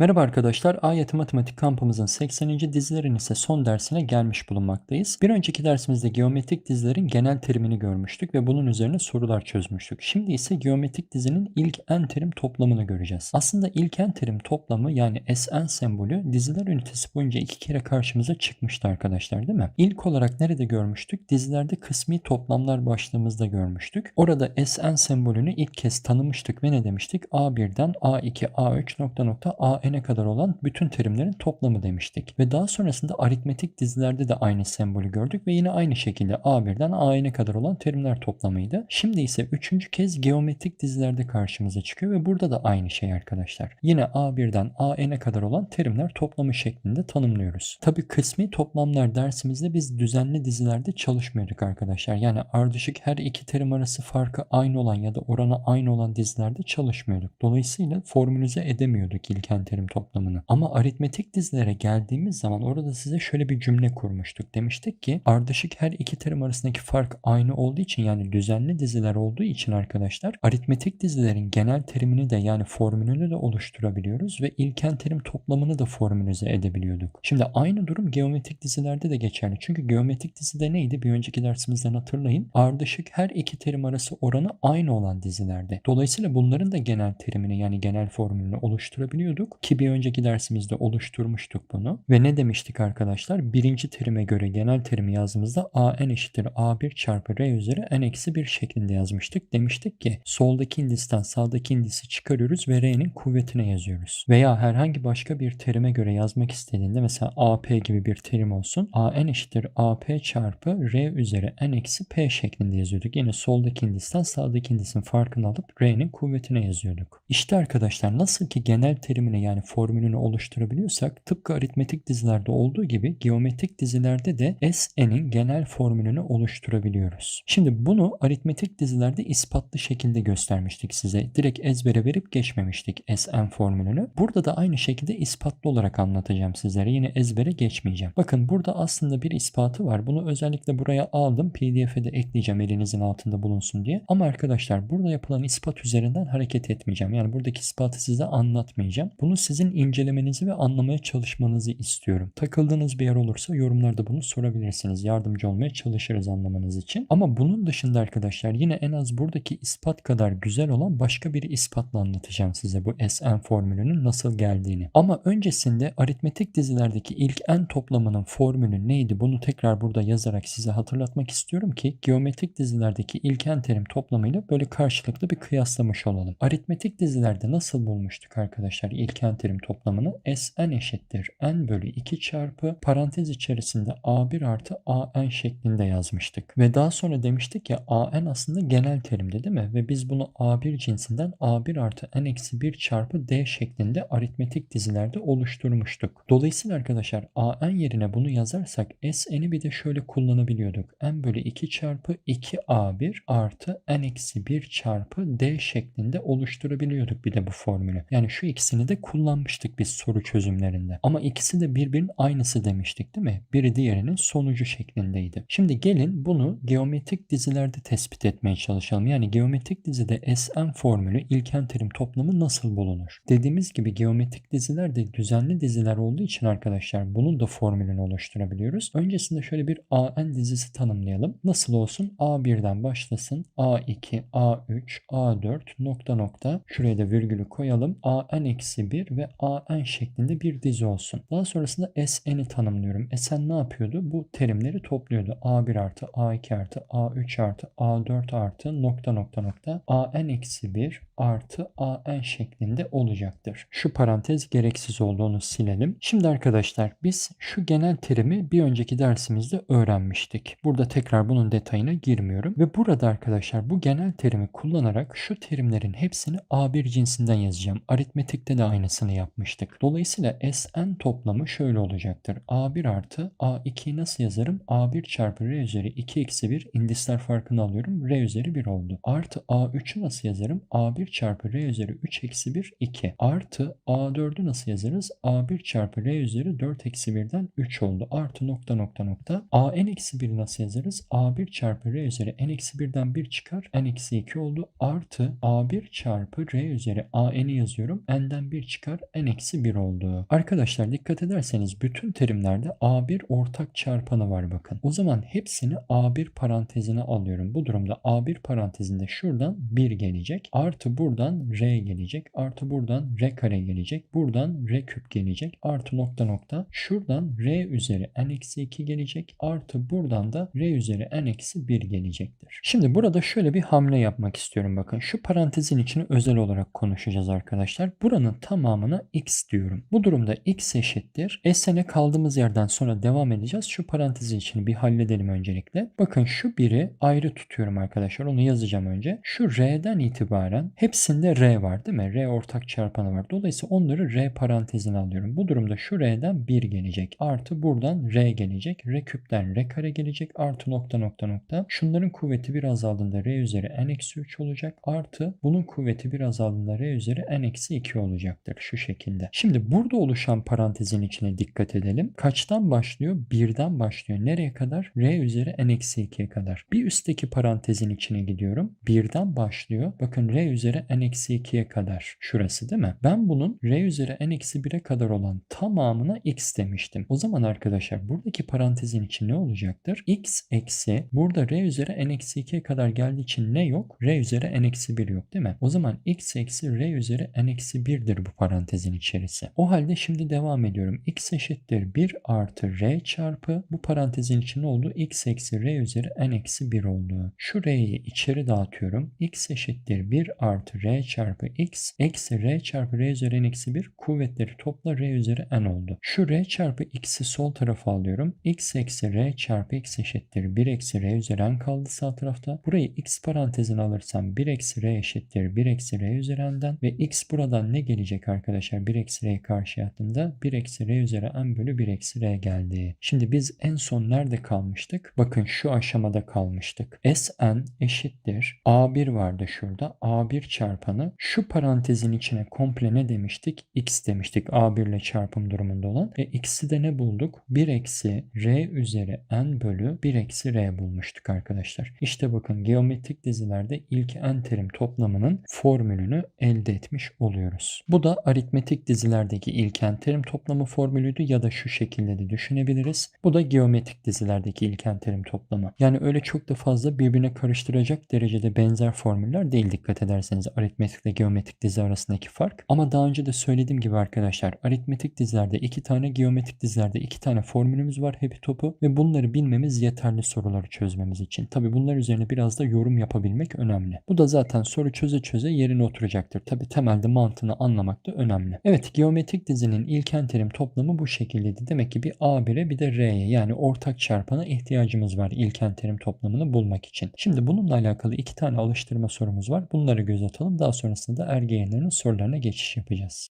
Merhaba arkadaşlar, AYT Matematik kampımızın 80. dizilerin ise son dersine gelmiş bulunmaktayız. Bir önceki dersimizde geometrik dizilerin genel terimini görmüştük ve bunun üzerine sorular çözmüştük. Şimdi ise geometrik dizinin ilk en terim toplamını göreceğiz. Aslında ilk en terim toplamı yani Sn sembolü diziler ünitesi boyunca iki kere karşımıza çıkmıştı arkadaşlar değil mi? İlk olarak nerede görmüştük? Dizilerde kısmi toplamlar başlığımızda görmüştük. Orada Sn sembolünü ilk kez tanımıştık ve ne demiştik? A1'den A2, A3 nokta nokta A n'e kadar olan bütün terimlerin toplamı demiştik. Ve daha sonrasında aritmetik dizilerde de aynı sembolü gördük ve yine aynı şekilde A1'den A'n'e kadar olan terimler toplamıydı. Şimdi ise üçüncü kez geometrik dizilerde karşımıza çıkıyor ve burada da aynı şey arkadaşlar. Yine A1'den A'n'e kadar olan terimler toplamı şeklinde tanımlıyoruz. Tabi kısmi toplamlar dersimizde biz düzenli dizilerde çalışmıyorduk arkadaşlar. Yani ardışık her iki terim arası farkı aynı olan ya da oranı aynı olan dizilerde çalışmıyorduk. Dolayısıyla formülize edemiyorduk ilken terim toplamını. Ama aritmetik dizilere geldiğimiz zaman orada size şöyle bir cümle kurmuştuk. Demiştik ki ardışık her iki terim arasındaki fark aynı olduğu için yani düzenli diziler olduğu için arkadaşlar aritmetik dizilerin genel terimini de yani formülünü de oluşturabiliyoruz ve ilken terim toplamını da formülize edebiliyorduk. Şimdi aynı durum geometrik dizilerde de geçerli. Çünkü geometrik dizide neydi? Bir önceki dersimizden hatırlayın. Ardışık her iki terim arası oranı aynı olan dizilerde. Dolayısıyla bunların da genel terimini yani genel formülünü oluşturabiliyorduk ki bir önceki dersimizde oluşturmuştuk bunu. Ve ne demiştik arkadaşlar? Birinci terime göre genel terimi yazdığımızda a n eşittir a1 çarpı r üzeri n eksi 1 şeklinde yazmıştık. Demiştik ki soldaki indisten sağdaki indisi çıkarıyoruz ve r'nin kuvvetine yazıyoruz. Veya herhangi başka bir terime göre yazmak istediğinde mesela ap gibi bir terim olsun. a n eşittir ap çarpı r üzeri n eksi p şeklinde yazıyorduk. Yine soldaki indisten sağdaki indisin farkını alıp r'nin kuvvetine yazıyorduk. İşte arkadaşlar nasıl ki genel terimini yani formülünü oluşturabiliyorsak tıpkı aritmetik dizilerde olduğu gibi geometrik dizilerde de Sn'in genel formülünü oluşturabiliyoruz. Şimdi bunu aritmetik dizilerde ispatlı şekilde göstermiştik size. Direkt ezbere verip geçmemiştik Sn formülünü. Burada da aynı şekilde ispatlı olarak anlatacağım sizlere. Yine ezbere geçmeyeceğim. Bakın burada aslında bir ispatı var. Bunu özellikle buraya aldım. PDF'e de ekleyeceğim elinizin altında bulunsun diye. Ama arkadaşlar burada yapılan ispat üzerinden hareket etmeyeceğim. Yani buradaki ispatı size anlatmayacağım. Bunu sizin incelemenizi ve anlamaya çalışmanızı istiyorum. Takıldığınız bir yer olursa yorumlarda bunu sorabilirsiniz. Yardımcı olmaya çalışırız anlamanız için. Ama bunun dışında arkadaşlar yine en az buradaki ispat kadar güzel olan başka bir ispatla anlatacağım size bu Sn formülünün nasıl geldiğini. Ama öncesinde aritmetik dizilerdeki ilk en toplamının formülü neydi? Bunu tekrar burada yazarak size hatırlatmak istiyorum ki geometrik dizilerdeki ilk en terim toplamıyla böyle karşılıklı bir kıyaslamış olalım. Aritmetik dizilerde nasıl bulmuştuk arkadaşlar ilk en terim toplamını Sn eşittir n bölü 2 çarpı parantez içerisinde a1 artı an şeklinde yazmıştık. Ve daha sonra demiştik ya an aslında genel terimdi değil mi? Ve biz bunu a1 cinsinden a1 artı n eksi 1 çarpı d şeklinde aritmetik dizilerde oluşturmuştuk. Dolayısıyla arkadaşlar an yerine bunu yazarsak sn'i bir de şöyle kullanabiliyorduk. n bölü 2 çarpı 2a1 artı n eksi 1 çarpı d şeklinde oluşturabiliyorduk bir de bu formülü. Yani şu ikisini de kullanmıştık biz soru çözümlerinde. Ama ikisi de birbirinin aynısı demiştik değil mi? Biri diğerinin sonucu şeklindeydi. Şimdi gelin bunu geometrik dizilerde tespit etmeye çalışalım. Yani geometrik dizide Sn formülü ilken terim toplamı nasıl bulunur? Dediğimiz gibi geometrik diziler de düzenli diziler olduğu için arkadaşlar bunun da formülünü oluşturabiliyoruz. Öncesinde şöyle bir An dizisi tanımlayalım. Nasıl olsun? A1'den başlasın. A2, A3, A4 nokta nokta. Şuraya da virgülü koyalım. An eksi 1 ve an şeklinde bir dizi olsun. Daha sonrasında sn'i tanımlıyorum. Sn ne yapıyordu? Bu terimleri topluyordu. a1 artı a2 artı a3 artı a4 artı nokta nokta nokta an eksi 1 artı an şeklinde olacaktır. Şu parantez gereksiz olduğunu silelim. Şimdi arkadaşlar biz şu genel terimi bir önceki dersimizde öğrenmiştik. Burada tekrar bunun detayına girmiyorum. Ve burada arkadaşlar bu genel terimi kullanarak şu terimlerin hepsini A1 cinsinden yazacağım. Aritmetikte de aynısını yapmıştık. Dolayısıyla Sn toplamı şöyle olacaktır. A1 artı A2'yi nasıl yazarım? A1 çarpı R üzeri 2 eksi 1 indisler farkını alıyorum. R üzeri 1 oldu. Artı A3'ü nasıl yazarım? A1 çarpı R üzeri 3 eksi 1 2 artı A4'ü nasıl yazarız? A1 çarpı R üzeri 4 eksi 1'den 3 oldu. Artı nokta nokta nokta. A n eksi 1'i nasıl yazarız? A1 çarpı R üzeri n eksi 1'den 1 çıkar. n eksi 2 oldu. Artı A1 çarpı R üzeri A n'i yazıyorum. n'den 1 çıkar. n eksi 1 oldu. Arkadaşlar dikkat ederseniz bütün terimlerde A1 ortak çarpanı var bakın. O zaman hepsini A1 parantezine alıyorum. Bu durumda A1 parantezinde şuradan 1 gelecek. Artı buradan R gelecek. Artı buradan R kare gelecek. Buradan R küp gelecek. Artı nokta nokta. Şuradan R üzeri n eksi 2 gelecek. Artı buradan da R üzeri n eksi 1 gelecektir. Şimdi burada şöyle bir hamle yapmak istiyorum bakın. Şu parantezin içini özel olarak konuşacağız arkadaşlar. Buranın tamamına x diyorum. Bu durumda x eşittir. S'ne kaldığımız yerden sonra devam edeceğiz. Şu parantezin içini bir halledelim öncelikle. Bakın şu biri ayrı tutuyorum arkadaşlar. Onu yazacağım önce. Şu R'den itibaren hepsinde R var değil mi? R ortak çarpanı var. Dolayısıyla onları R parantezine alıyorum. Bu durumda şu R'den 1 gelecek. Artı buradan R gelecek. R küpten R kare gelecek. Artı nokta nokta nokta. Şunların kuvveti bir azaldığında R üzeri n eksi 3 olacak. Artı bunun kuvveti bir azaldığında R üzeri n eksi 2 olacaktır. Şu şekilde. Şimdi burada oluşan parantezin içine dikkat edelim. Kaçtan başlıyor? Birden başlıyor. Nereye kadar? R üzeri n eksi 2'ye kadar. Bir üstteki parantezin içine gidiyorum. Birden başlıyor. Bakın R üzeri n eksi 2'ye kadar. Şurası değil mi? Ben bunun R üzeri n eksi 1'e kadar olan tamamına x demiştim. O zaman arkadaşlar buradaki parantezin içi ne olacaktır? x eksi burada R üzeri n eksi 2'ye kadar geldiği için ne yok? R üzeri n eksi 1 yok değil mi? O zaman x eksi R üzeri n eksi 1'dir bu parantezin içerisi. O halde şimdi devam ediyorum. x eşittir 1 artı R çarpı bu parantezin içinde oldu. x eksi R üzeri n eksi 1 oldu. Şu R'yi içeri dağıtıyorum. x eşittir 1 artı R çarpı x eksi R çarpı R üzeri n eksi 1 kuvvetleri topla R üzeri n oldu. Şu R çarpı x'i sol tarafa alıyorum. x eksi R çarpı x eşittir 1 eksi R üzeri n kaldı sağ tarafta. Burayı x parantezine alırsam 1 eksi R eşittir 1 eksi R üzeri n'den ve x buradan ne gelecek arkadaşlar? 1 eksi R'yi karşıya attığımda 1 eksi R üzeri n bölü 1 eksi R geldi. Şimdi biz en son nerede kalmıştık? Bakın şu aşamada kalmıştık. Sn eşittir. A1 vardı şurada. A1 çarpanı şu parantezin içine komple ne demiştik? X demiştik. A1 ile çarpım durumunda olan. Ve x'i de ne bulduk? 1 eksi R üzeri n bölü 1 eksi R bulmuştuk arkadaşlar. İşte bakın geometrik dizilerde ilk n terim toplamının formülünü elde etmiş oluyoruz. Bu da aritmetik dizilerdeki ilk n terim toplamı formülüydü ya da şu şekilde de düşünebiliriz. Bu da geometrik dizilerdeki ilk n terim toplamı. Yani öyle çok da fazla birbirine karıştıracak derecede benzer formüller değil dikkat ederseniz aritmetikle geometrik dizi arasındaki fark. Ama daha önce de söylediğim gibi arkadaşlar aritmetik dizilerde iki tane geometrik dizilerde iki tane formülümüz var hepi topu ve bunları bilmemiz yeterli soruları çözmemiz için. Tabi bunlar üzerine biraz da yorum yapabilmek önemli. Bu da zaten soru çöze çöze yerine oturacaktır. Tabi temelde mantığını anlamak da önemli. Evet geometrik dizinin ilken terim toplamı bu şekildeydi. Demek ki bir A1'e bir de R'ye yani ortak çarpana ihtiyacımız var ilken terim toplamını bulmak için. Şimdi bununla alakalı iki tane alıştırma sorumuz var. Bunları göz atalım. Daha sonrasında ergeyenlerin sorularına geçiş yapacağız.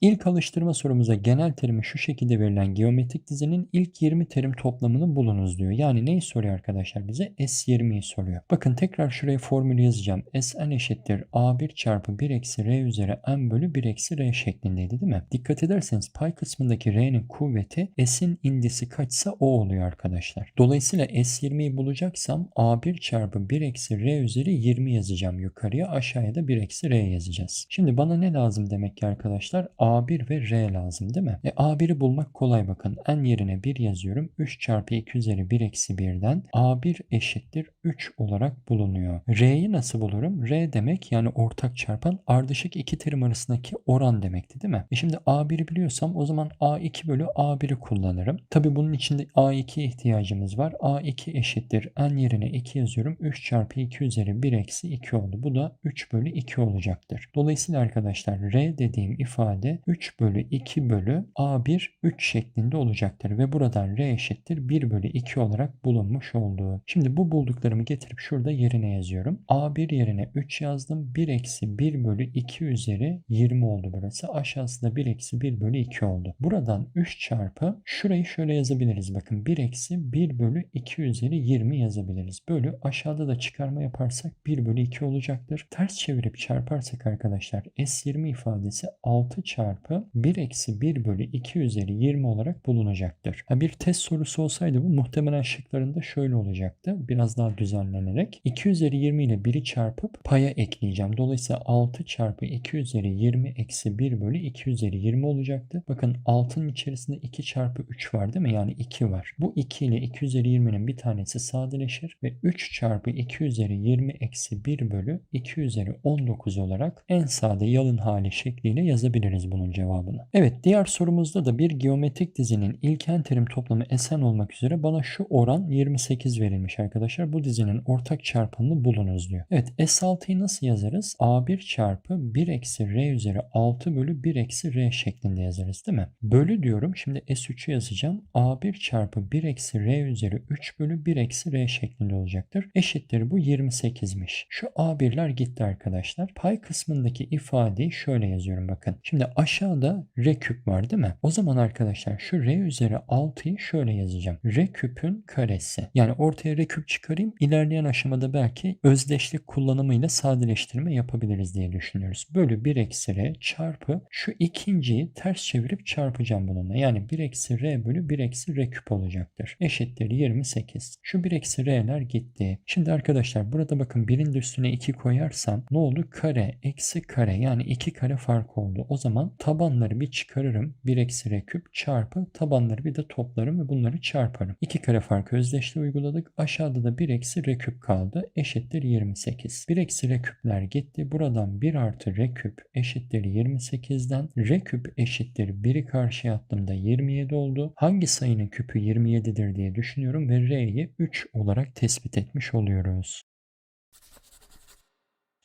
İlk alıştırma sorumuza genel terimi şu şekilde verilen geometrik dizinin ilk 20 terim toplamını bulunuz diyor. Yani neyi soruyor arkadaşlar bize? S20'yi soruyor. Bakın tekrar şuraya formülü yazacağım. Sn eşittir A1 çarpı 1 eksi R üzeri n bölü 1 eksi R şeklindeydi değil mi? Dikkat ederseniz pay kısmındaki R'nin kuvveti S'in indisi kaçsa o oluyor arkadaşlar. Dolayısıyla S20'yi bulacaksam A1 çarpı 1 eksi R üzeri 20 yazacağım yukarıya. Aşağıya da 1 eksi R yazacağız. Şimdi bana ne lazım demek ki arkadaşlar? A1 ve R lazım değil mi? E, A1'i bulmak kolay bakın. N yerine 1 yazıyorum. 3 çarpı 2 üzeri 1 eksi 1'den A1 eşittir 3 olarak bulunuyor. R'yi nasıl bulurum? R demek yani ortak çarpan ardışık iki terim arasındaki oran demekti değil mi? E şimdi A1'i biliyorsam o zaman A2 bölü A1'i kullanırım. Tabi bunun içinde A2'ye ihtiyacımız var. A2 eşittir. N yerine 2 yazıyorum. 3 çarpı 2 üzeri 1 eksi 2 oldu. Bu da 3 bölü 2 olacaktır. Dolayısıyla arkadaşlar R dediğim ifade 3 bölü 2 bölü A1 3 şeklinde olacaktır. Ve buradan R eşittir 1 bölü 2 olarak bulunmuş oldu. Şimdi bu bulduklarımı getirip şurada yerine yazıyorum. A1 yerine 3 yazdım. 1 eksi 1 bölü 2 üzeri 20 oldu burası. Aşağısı da 1 eksi 1 bölü 2 oldu. Buradan 3 çarpı şurayı şöyle yazabiliriz. Bakın 1 eksi 1 bölü 2 üzeri 20 yazabiliriz. Bölü aşağıda da çıkarma yaparsak 1 bölü 2 olacaktır. Ters çevirip çarparsak arkadaşlar S20 ifadesi 6 çarpı 1 eksi 1 bölü 2 üzeri 20 olarak bulunacaktır. Ha, bir test sorusu olsaydı bu muhtemelen şıklarında şöyle olacaktı. Biraz daha düzenlenerek 2 üzeri 20 ile 1'i çarpıp paya ekleyeceğim. Dolayısıyla 6 çarpı 2 üzeri 20 eksi 1 bölü 2 üzeri 20 olacaktı. Bakın 6'nın içerisinde 2 çarpı 3 var değil mi? Yani 2 var. Bu 2 ile 2 üzeri 20'nin bir tanesi sadeleşir ve 3 çarpı 2 üzeri 20 eksi 1 bölü 2 üzeri 19 olarak en sade yalın hali şekliyle yazabiliriz bunun cevabını. Evet diğer sorumuzda da bir geometrik dizinin ilken terim toplamı Sn olmak üzere bana şu oran 28 verilmiş arkadaşlar. Bu dizinin ortak çarpanını bulunuz diyor. Evet S6'yı nasıl yazarız? A1 çarpı 1 eksi R üzeri 6 bölü 1 eksi R şeklinde yazarız değil mi? Bölü diyorum. Şimdi S3'ü yazacağım. A1 çarpı 1 eksi R üzeri 3 bölü 1 eksi R şeklinde olacaktır. Eşittir bu 28'miş. Şu A1'ler gitti arkadaşlar. Pay kısmındaki ifadeyi şöyle yazıyorum bakın. Şimdi aşağıda R küp var değil mi? O zaman arkadaşlar şu R üzeri 6'yı şöyle yazacağım. R küpün karesi. Yani ortaya R küp çıkarayım. İlerleyen aşamada belki özdeşlik kullanımıyla sadeleştirme yapabiliriz diye düşünüyoruz. Bölü 1 eksi R çarpı şu ikinciyi ters çevirip çarpacağım bununla. Yani 1 eksi R bölü 1 eksi R küp olacaktır. Eşittir 28. Şu 1 eksi R'ler gitti. Şimdi arkadaşlar burada bakın birin de üstüne 2 koyarsam ne oldu? Kare eksi kare yani 2 kare fark oldu. O zaman tabanları bir çıkarırım. 1 eksi R küp çarpı tabanları bir de toplarım ve bunları çarparım. 2 kare farkı özdeşliği uyguladık. Aşağıda da 1 eksi R küp kaldı. Eşittir 28. 1 eksi R küpler gitti. Buradan 1 artı R küp eşittir 28'den R küp eşittir 1'i karşıya attığımda 27 oldu. Hangi sayının küpü 27'dir diye düşünüyorum ve R'yi 3 olarak tespit etmiş oluyoruz.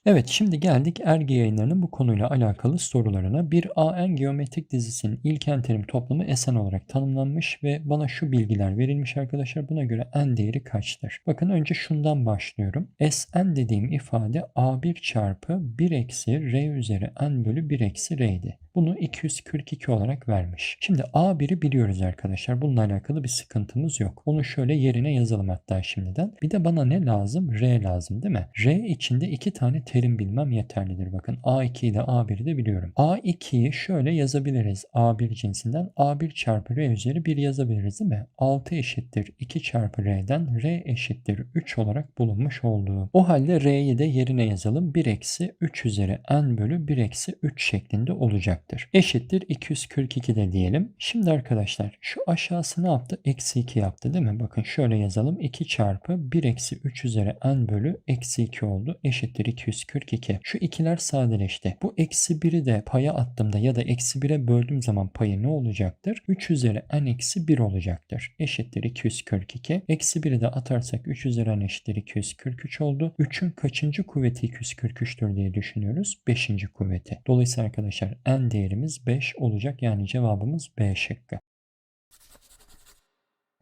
Evet şimdi geldik Ergi yayınlarının bu konuyla alakalı sorularına. Bir AN geometrik dizisinin ilken terim toplamı Sn olarak tanımlanmış ve bana şu bilgiler verilmiş arkadaşlar. Buna göre n değeri kaçtır? Bakın önce şundan başlıyorum. Sn dediğim ifade A1 çarpı 1 eksi R üzeri n bölü 1 eksi R'ydi. Bunu 242 olarak vermiş. Şimdi A1'i biliyoruz arkadaşlar. Bununla alakalı bir sıkıntımız yok. Onu şöyle yerine yazalım hatta şimdiden. Bir de bana ne lazım? R lazım değil mi? R içinde iki tane terim bilmem yeterlidir. Bakın A2'yi de A1'i de biliyorum. A2'yi şöyle yazabiliriz. A1 cinsinden A1 çarpı R üzeri 1 yazabiliriz değil mi? 6 eşittir 2 çarpı R'den R eşittir 3 olarak bulunmuş olduğu. O halde R'yi de yerine yazalım. 1 eksi 3 üzeri n bölü 1 eksi 3 şeklinde olacak olacaktır. Eşittir 242 de diyelim. Şimdi arkadaşlar şu aşağısı ne yaptı? Eksi 2 yaptı değil mi? Bakın şöyle yazalım. 2 çarpı 1 eksi 3 üzeri n bölü eksi 2 oldu. Eşittir 242. Şu ikiler sadeleşti. Bu eksi 1'i de paya attığımda ya da eksi 1'e böldüğüm zaman payı ne olacaktır? 3 üzeri n eksi 1 olacaktır. Eşittir 242. Eksi 1'i de atarsak 3 üzeri n eşittir 243 oldu. 3'ün kaçıncı kuvveti 243'tür diye düşünüyoruz? 5. kuvveti. Dolayısıyla arkadaşlar n değerimiz 5 olacak. Yani cevabımız B şıkkı.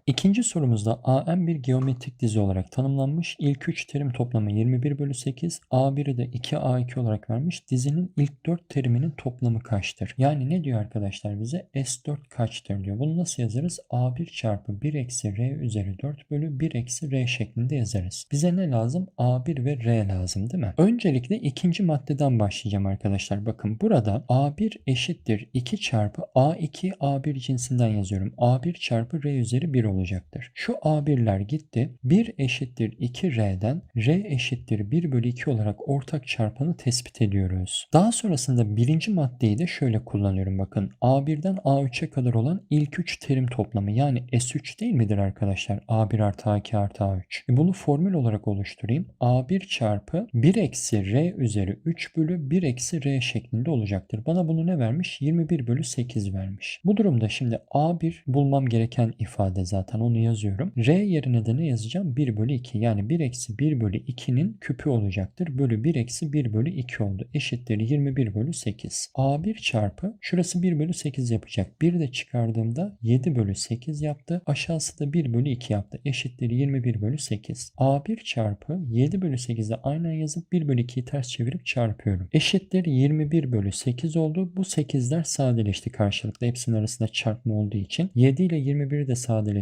İkinci sorumuzda AN bir geometrik dizi olarak tanımlanmış. İlk 3 terim toplamı 21 bölü 8. A1'i de 2A2 olarak vermiş. Dizinin ilk 4 teriminin toplamı kaçtır? Yani ne diyor arkadaşlar bize? S4 kaçtır diyor. Bunu nasıl yazarız? A1 çarpı 1 eksi R üzeri 4 bölü 1 eksi R şeklinde yazarız. Bize ne lazım? A1 ve R lazım değil mi? Öncelikle ikinci maddeden başlayacağım arkadaşlar. Bakın burada A1 eşittir 2 çarpı A2 A1 cinsinden yazıyorum. A1 çarpı R üzeri 1 olur olacaktır. Şu A1'ler gitti. 1 eşittir 2R'den R eşittir 1 bölü 2 olarak ortak çarpanı tespit ediyoruz. Daha sonrasında birinci maddeyi de şöyle kullanıyorum bakın. A1'den A3'e kadar olan ilk 3 terim toplamı yani S3 değil midir arkadaşlar? A1 artı A2 artı A3. E bunu formül olarak oluşturayım. A1 çarpı 1 eksi R üzeri 3 bölü 1 eksi R şeklinde olacaktır. Bana bunu ne vermiş? 21 bölü 8 vermiş. Bu durumda şimdi A1 bulmam gereken ifade zaten zaten onu yazıyorum. R yerine de ne yazacağım? 1 bölü 2 yani 1 eksi 1 bölü 2'nin küpü olacaktır. Bölü 1 eksi 1 bölü 2 oldu. Eşittir 21 bölü 8. A1 çarpı şurası 1 bölü 8 yapacak. 1 de çıkardığımda 7 bölü 8 yaptı. Aşağısı da 1 bölü 2 yaptı. Eşittir 21 bölü 8. A1 çarpı 7 bölü 8'de aynen yazıp 1 bölü 2'yi ters çevirip çarpıyorum. Eşittir 21 bölü 8 oldu. Bu 8'ler sadeleşti karşılıklı. Hepsinin arasında çarpma olduğu için. 7 ile 21'i de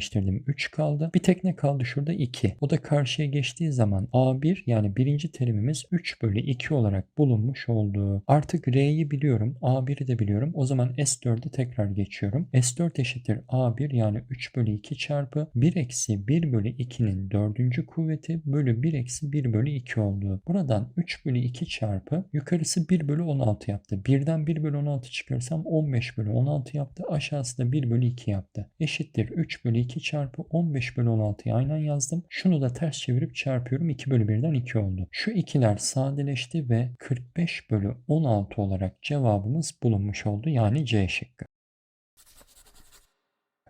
sadeleştirdim. 3 kaldı. Bir tek ne kaldı şurada? 2. O da karşıya geçtiği zaman A1 yani birinci terimimiz 3 bölü 2 olarak bulunmuş oldu. Artık R'yi biliyorum. A1'i de biliyorum. O zaman S4'e tekrar geçiyorum. S4 eşittir A1 yani 3 bölü 2 çarpı 1 eksi 1 bölü 2'nin dördüncü kuvveti bölü 1 eksi 1 bölü 2 oldu. Buradan 3 bölü 2 çarpı yukarısı 1 bölü 16 yaptı. Birden 1 bölü 16 çıkarsam 15 bölü 16 yaptı. Aşağısı da 1 bölü 2 yaptı. Eşittir 3 bölü 2 çarpı 15 bölü 16'yı aynen yazdım. Şunu da ters çevirip çarpıyorum. 2 bölü 1'den 2 oldu. Şu ikiler sadeleşti ve 45 bölü 16 olarak cevabımız bulunmuş oldu. Yani C şıkkı.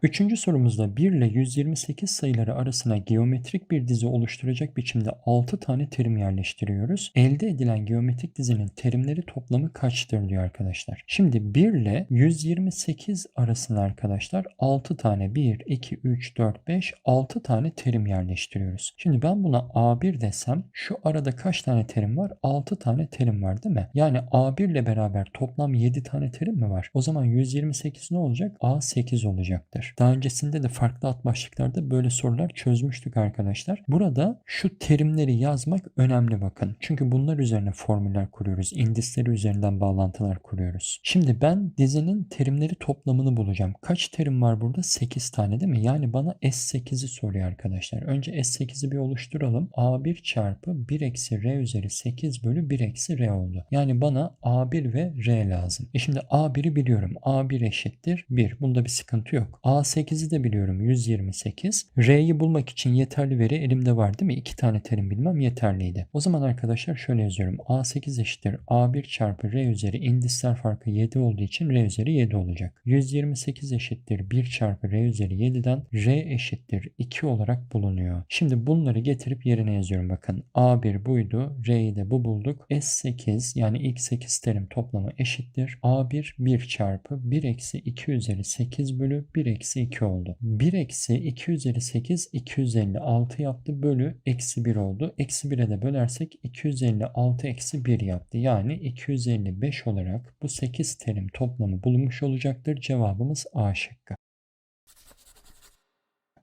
Üçüncü sorumuzda 1 ile 128 sayıları arasına geometrik bir dizi oluşturacak biçimde 6 tane terim yerleştiriyoruz. Elde edilen geometrik dizinin terimleri toplamı kaçtır diyor arkadaşlar. Şimdi 1 ile 128 arasına arkadaşlar 6 tane 1, 2, 3, 4, 5, 6 tane terim yerleştiriyoruz. Şimdi ben buna A1 desem şu arada kaç tane terim var? 6 tane terim var değil mi? Yani A1 ile beraber toplam 7 tane terim mi var? O zaman 128 ne olacak? A8 olacaktır. Daha öncesinde de farklı alt başlıklarda böyle sorular çözmüştük arkadaşlar. Burada şu terimleri yazmak önemli bakın. Çünkü bunlar üzerine formüller kuruyoruz. İndisleri üzerinden bağlantılar kuruyoruz. Şimdi ben dizinin terimleri toplamını bulacağım. Kaç terim var burada? 8 tane değil mi? Yani bana S8'i soruyor arkadaşlar. Önce S8'i bir oluşturalım. A1 çarpı 1 eksi R üzeri 8 bölü 1 eksi R oldu. Yani bana A1 ve R lazım. E şimdi A1'i biliyorum. A1 eşittir 1. Bunda bir sıkıntı yok. A8'i de biliyorum 128. R'yi bulmak için yeterli veri elimde var değil mi? İki tane terim bilmem yeterliydi. O zaman arkadaşlar şöyle yazıyorum. A8 eşittir A1 çarpı R üzeri indisler farkı 7 olduğu için R üzeri 7 olacak. 128 eşittir 1 çarpı R üzeri 7'den R eşittir 2 olarak bulunuyor. Şimdi bunları getirip yerine yazıyorum bakın. A1 buydu. R'yi de bu bulduk. S8 yani ilk 8 terim toplamı eşittir. A1 1 çarpı 1 eksi 2 üzeri 8 bölü 1 eksi 2 oldu. 1 eksi 2 üzeri 8 256 yaptı bölü eksi 1 oldu. Eksi 1'e de bölersek 256 eksi 1 yaptı. Yani 255 olarak bu 8 terim toplamı bulunmuş olacaktır. Cevabımız A şıkkı.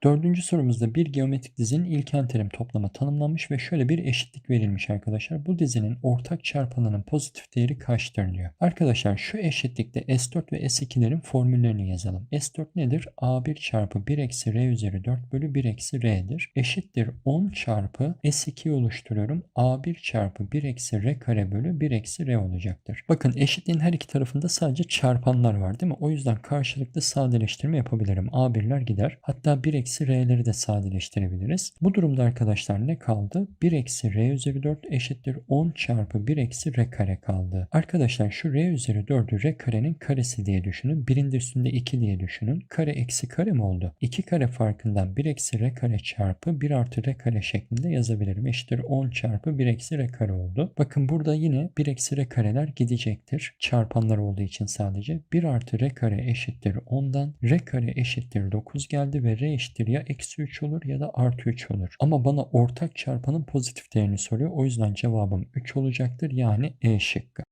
Dördüncü sorumuzda bir geometrik dizinin ilken terim toplamı tanımlanmış ve şöyle bir eşitlik verilmiş arkadaşlar. Bu dizinin ortak çarpanının pozitif değeri kaçtır diyor. Arkadaşlar şu eşitlikte S4 ve S2'lerin formüllerini yazalım. S4 nedir? A1 çarpı 1 eksi R üzeri 4 bölü 1 eksi R'dir. Eşittir 10 çarpı S2'yi oluşturuyorum. A1 çarpı 1 eksi R kare bölü 1 eksi R olacaktır. Bakın eşitliğin her iki tarafında sadece çarpanlar var değil mi? O yüzden karşılıklı sadeleştirme yapabilirim. A1'ler gider. Hatta 1 eksi r'leri de sadeleştirebiliriz. Bu durumda arkadaşlar ne kaldı? 1 eksi r üzeri 4 eşittir 10 çarpı 1 eksi r kare kaldı. Arkadaşlar şu r üzeri 4'ü r karenin karesi diye düşünün. Birinde üstünde 2 diye düşünün. Kare eksi kare mi oldu? 2 kare farkından 1 eksi r kare çarpı 1 artı r kare şeklinde yazabilirim. Eşittir 10 çarpı 1 eksi r kare oldu. Bakın burada yine 1 eksi r kareler gidecektir. Çarpanlar olduğu için sadece. 1 artı r kare eşittir 10'dan. r kare eşittir 9 geldi ve r eşittir ya eksi 3 olur ya da artı 3 olur. Ama bana ortak çarpanın pozitif değerini soruyor. O yüzden cevabım 3 olacaktır. Yani E şıkkı.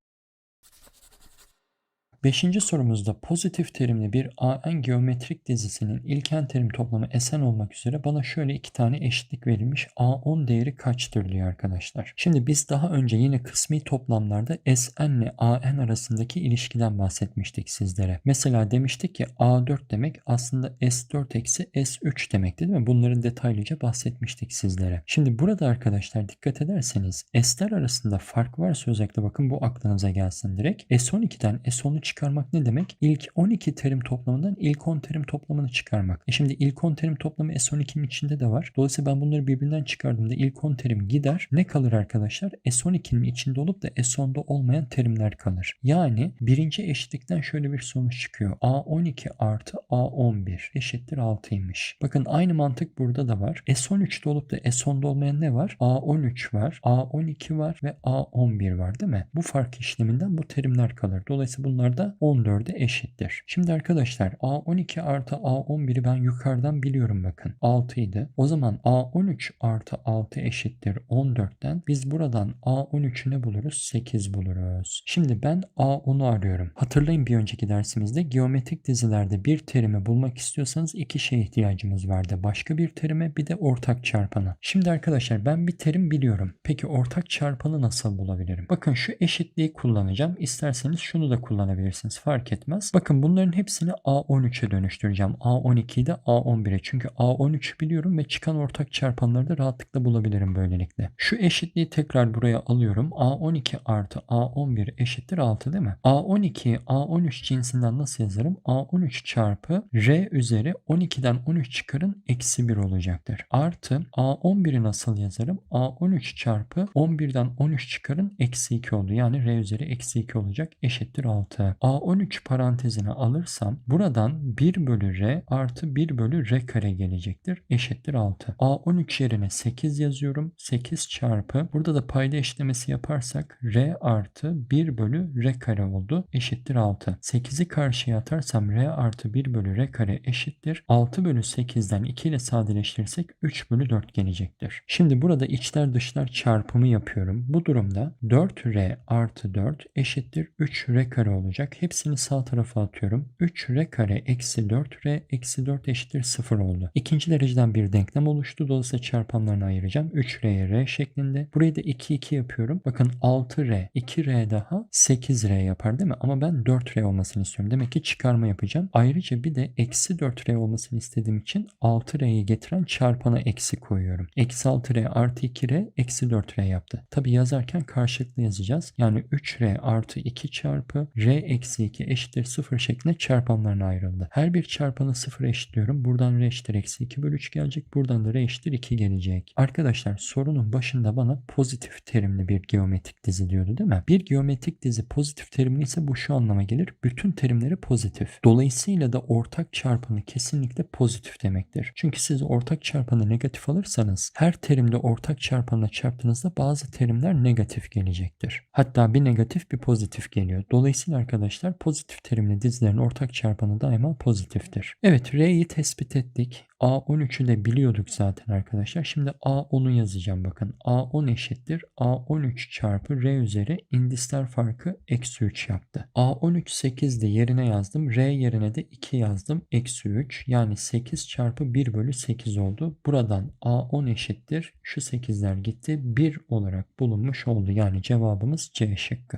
Beşinci sorumuzda pozitif terimli bir AN geometrik dizisinin ilken terim toplamı Sn olmak üzere bana şöyle iki tane eşitlik verilmiş. A10 değeri kaçtır diyor arkadaşlar. Şimdi biz daha önce yine kısmi toplamlarda Sn ile AN arasındaki ilişkiden bahsetmiştik sizlere. Mesela demiştik ki A4 demek aslında S4 eksi S3 demekti değil mi? Bunların detaylıca bahsetmiştik sizlere. Şimdi burada arkadaşlar dikkat ederseniz S'ler arasında fark varsa özellikle bakın bu aklınıza gelsin direkt. S12'den S13 çıkarmak ne demek? İlk 12 terim toplamından ilk 10 terim toplamını çıkarmak. E şimdi ilk 10 terim toplamı S12'nin içinde de var. Dolayısıyla ben bunları birbirinden çıkardığımda ilk 10 terim gider. Ne kalır arkadaşlar? S12'nin içinde olup da S10'da olmayan terimler kalır. Yani birinci eşitlikten şöyle bir sonuç çıkıyor. A12 artı A11 eşittir 6'ymış. Bakın aynı mantık burada da var. S13'te olup da S10'da olmayan ne var? A13 var, A12 var ve A11 var değil mi? Bu fark işleminden bu terimler kalır. Dolayısıyla bunlar da 14'e eşittir. Şimdi arkadaşlar A12 artı A11'i ben yukarıdan biliyorum bakın. 6 idi. O zaman A13 artı 6 eşittir 14'ten biz buradan A13'ü ne buluruz? 8 buluruz. Şimdi ben A10'u arıyorum. Hatırlayın bir önceki dersimizde geometrik dizilerde bir terimi bulmak istiyorsanız iki şeye ihtiyacımız vardı. Başka bir terime bir de ortak çarpana. Şimdi arkadaşlar ben bir terim biliyorum. Peki ortak çarpanı nasıl bulabilirim? Bakın şu eşitliği kullanacağım. İsterseniz şunu da kullanabilirsiniz. Fark etmez. Bakın bunların hepsini A13'e dönüştüreceğim. A12'yi de A11'e. Çünkü A13'ü biliyorum ve çıkan ortak çarpanları da rahatlıkla bulabilirim böylelikle. Şu eşitliği tekrar buraya alıyorum. A12 artı A11 eşittir 6 değil mi? A12'yi A13 cinsinden nasıl yazarım? A13 çarpı R üzeri 12'den 13 çıkarın eksi 1 olacaktır. Artı A11'i nasıl yazarım? A13 çarpı 11'den 13 çıkarın eksi 2 oldu. Yani R üzeri eksi 2 olacak eşittir 6. A13 parantezine alırsam buradan 1 bölü R artı 1 bölü R kare gelecektir. Eşittir 6. A13 yerine 8 yazıyorum. 8 çarpı burada da payda eşlemesi yaparsak R artı 1 bölü R kare oldu. Eşittir 6. 8'i karşıya atarsam R artı 1 bölü R kare eşittir. 6 bölü 8'den 2 ile sadeleştirirsek 3 bölü 4 gelecektir. Şimdi burada içler dışlar çarpımı yapıyorum. Bu durumda 4R artı 4 eşittir 3R kare olacak. Hepsini sağ tarafa atıyorum. 3R kare eksi 4R eksi 4 eşittir 0 oldu. İkinci dereceden bir denklem oluştu. Dolayısıyla çarpanlarını ayıracağım. 3R'ye R şeklinde. Burayı da 2 2 yapıyorum. Bakın 6R 2R daha 8R yapar değil mi? Ama ben 4R olmasını istiyorum. Demek ki çıkarma yapacağım. Ayrıca bir de eksi 4R olmasını istediğim için 6R'yi getiren çarpana eksi koyuyorum. Eksi 6R artı 2R eksi 4R yaptı. Tabi yazarken karşılıklı yazacağız. Yani 3R artı 2 çarpı R eksi 2 eşittir 0 şeklinde çarpanlarına ayrıldı. Her bir çarpanı 0 eşitliyorum. Buradan R eşittir eksi 2 bölü 3 gelecek. Buradan da R eşittir 2 gelecek. Arkadaşlar sorunun başında bana pozitif terimli bir geometrik dizi diyordu değil mi? Bir geometrik dizi pozitif terimli ise bu şu anlama gelir. Bütün terimleri pozitif. Dolayısıyla da ortak çarpanı kesinlikle pozitif demektir. Çünkü siz ortak çarpanı negatif alırsanız her terimde ortak çarpanla çarptığınızda bazı terimler negatif gelecektir. Hatta bir negatif bir pozitif geliyor. Dolayısıyla arkadaşlar pozitif terimli dizilerin ortak çarpanı daima pozitiftir. Evet R'yi tespit ettik. A13'ü de biliyorduk zaten arkadaşlar. Şimdi A10'u yazacağım bakın. A10 eşittir. A13 çarpı R üzeri indisler farkı eksi 3 yaptı. A13 8 de yerine yazdım. R yerine de 2 yazdım. Eksi 3 yani 8 çarpı 1 bölü 8 oldu. Buradan A10 eşittir. Şu 8'ler gitti. 1 olarak bulunmuş oldu. Yani cevabımız C şıkkı.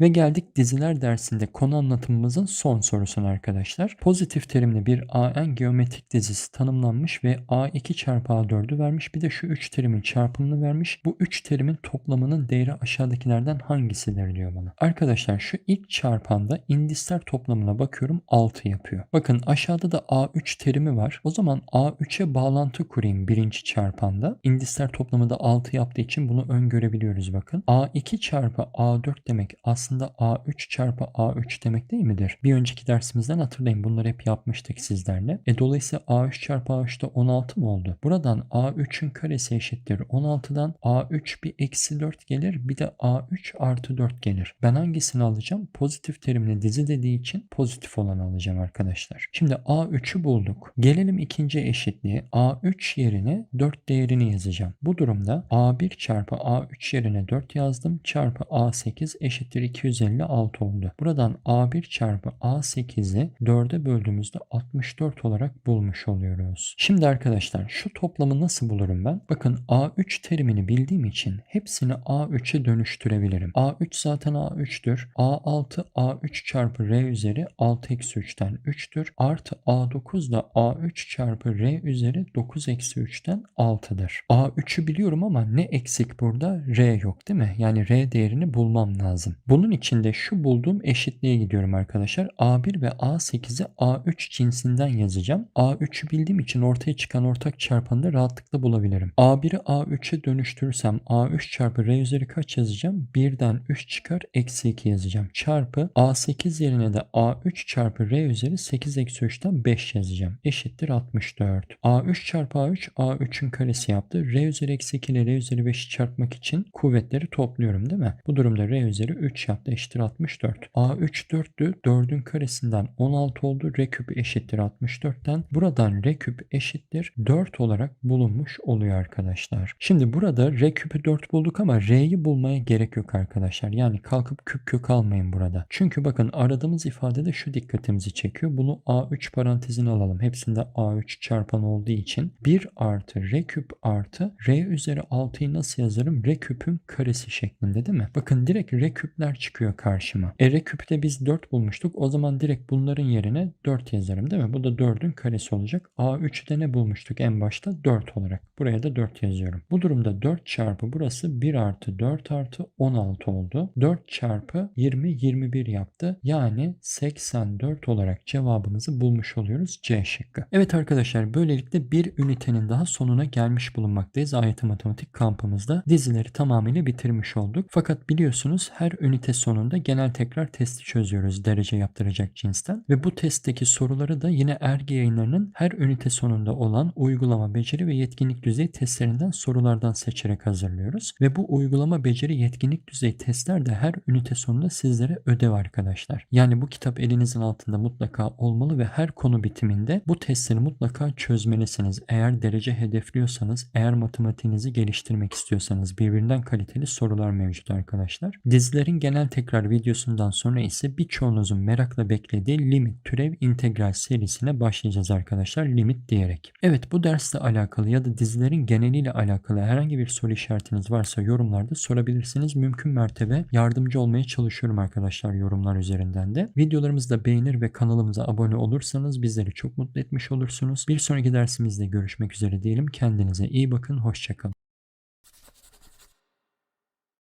Ve geldik diziler dersinde konu anlatımımızın son sorusuna arkadaşlar. Pozitif terimli bir AN geometrik dizisi tanımlanmış ve A2 çarpı A4'ü vermiş. Bir de şu 3 terimin çarpımını vermiş. Bu 3 terimin toplamının değeri aşağıdakilerden hangisidir diyor bana. Arkadaşlar şu ilk çarpanda indisler toplamına bakıyorum 6 yapıyor. Bakın aşağıda da A3 terimi var. O zaman A3'e bağlantı kurayım birinci çarpanda. İndisler toplamı da 6 yaptığı için bunu öngörebiliyoruz bakın. A2 çarpı A4 demek aslında aslında A3 çarpı A3 demek değil midir? Bir önceki dersimizden hatırlayın bunları hep yapmıştık sizlerle. E dolayısıyla A3 çarpı A3'te 16 mı oldu? Buradan A3'ün karesi eşittir 16'dan A3 bir eksi 4 gelir bir de A3 artı 4 gelir. Ben hangisini alacağım? Pozitif terimli dizi dediği için pozitif olanı alacağım arkadaşlar. Şimdi A3'ü bulduk. Gelelim ikinci eşitliğe. A3 yerine 4 değerini yazacağım. Bu durumda A1 çarpı A3 yerine 4 yazdım. Çarpı A8 eşittir 256 oldu. Buradan A1 çarpı A8'i 4'e böldüğümüzde 64 olarak bulmuş oluyoruz. Şimdi arkadaşlar şu toplamı nasıl bulurum ben? Bakın A3 terimini bildiğim için hepsini A3'e dönüştürebilirim. A3 zaten A3'tür. A6 A3 çarpı R üzeri 6 eksi 3'ten 3'tür. Artı A9 da A3 çarpı R üzeri 9 eksi 3'ten 6'dır. A3'ü biliyorum ama ne eksik burada? R yok değil mi? Yani R değerini bulmam lazım. Bunu Bunun için de şu bulduğum eşitliğe gidiyorum arkadaşlar. A1 ve A8'i A3 cinsinden yazacağım. A3'ü bildiğim için ortaya çıkan ortak çarpanı da rahatlıkla bulabilirim. A1'i A3'e dönüştürürsem A3 çarpı R üzeri kaç yazacağım? 1'den 3 çıkar eksi 2 yazacağım. Çarpı A8 yerine de A3 çarpı R üzeri 8 eksi 3'ten 5 yazacağım. Eşittir 64. A3 çarpı A3 A3'ün karesi yaptı. R üzeri eksi 2 ile R üzeri 5'i çarpmak için kuvvetleri topluyorum değil mi? Bu durumda R üzeri 3 yaptı eşittir 64. A3 4'tü. 4'ün karesinden 16 oldu. R küp eşittir 64'ten. Buradan R küp eşittir 4 olarak bulunmuş oluyor arkadaşlar. Şimdi burada R küpü 4 bulduk ama R'yi bulmaya gerek yok arkadaşlar. Yani kalkıp küp kök almayın burada. Çünkü bakın aradığımız ifadede şu dikkatimizi çekiyor. Bunu A3 parantezine alalım. Hepsinde A3 çarpan olduğu için 1 artı R küp artı R üzeri 6'yı nasıl yazarım? R küpün karesi şeklinde değil mi? Bakın direkt R küpler çıkıyor karşıma. E R küpte biz 4 bulmuştuk. O zaman direkt bunların yerine 4 yazarım değil mi? Bu da 4'ün karesi olacak. A3'de ne bulmuştuk en başta? 4 olarak. Buraya da 4 yazıyorum. Bu durumda 4 çarpı burası 1 artı 4 artı 16 oldu. 4 çarpı 20 21 yaptı. Yani 84 olarak cevabımızı bulmuş oluyoruz C şıkkı. Evet arkadaşlar böylelikle bir ünitenin daha sonuna gelmiş bulunmaktayız. AYT Matematik kampımızda dizileri tamamıyla bitirmiş olduk. Fakat biliyorsunuz her ünite sonunda genel tekrar testi çözüyoruz derece yaptıracak cinsten. Ve bu testteki soruları da yine ergi yayınlarının her ünite sonunda olan uygulama, beceri ve yetkinlik düzey testlerinden sorulardan seçerek hazırlıyoruz. Ve bu uygulama, beceri, yetkinlik düzey testler de her ünite sonunda sizlere ödev arkadaşlar. Yani bu kitap elinizin altında mutlaka olmalı ve her konu bitiminde bu testleri mutlaka çözmelisiniz. Eğer derece hedefliyorsanız, eğer matematiğinizi geliştirmek istiyorsanız birbirinden kaliteli sorular mevcut arkadaşlar. Dizilerin genel tekrar videosundan sonra ise birçoğunuzun merakla beklediği limit, türev, integral serisine başlayacağız arkadaşlar limit diyerek. Evet bu dersle alakalı ya da dizilerin geneliyle alakalı herhangi bir soru işaretiniz varsa yorumlarda sorabilirsiniz. Mümkün mertebe yardımcı olmaya çalışıyorum arkadaşlar yorumlar üzerinden de. Videolarımızı da beğenir ve kanalımıza abone olursanız bizleri çok mutlu etmiş olursunuz. Bir sonraki dersimizde görüşmek üzere diyelim. Kendinize iyi bakın. Hoşçakalın.